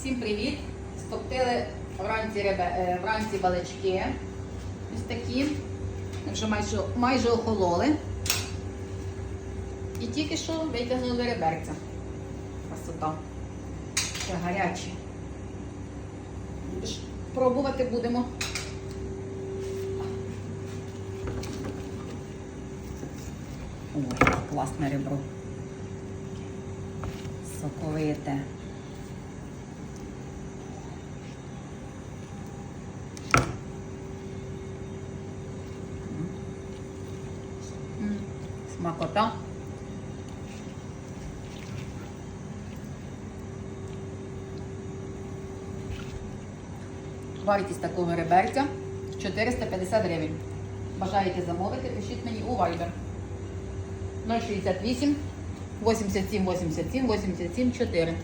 Всім привіт! Стоптили вранці, ребе, е, вранці балички. Ось такі. Вже майже, майже охололи. І тільки що витягнули реберця. Красота. Ще гарячі. Пробувати будемо. Ой, класне ребро. Соковите. Смакота. Вартість такого реберця 450 гривень. Бажаєте замовити, пишіть мені у Viber 068 87 87 87 4.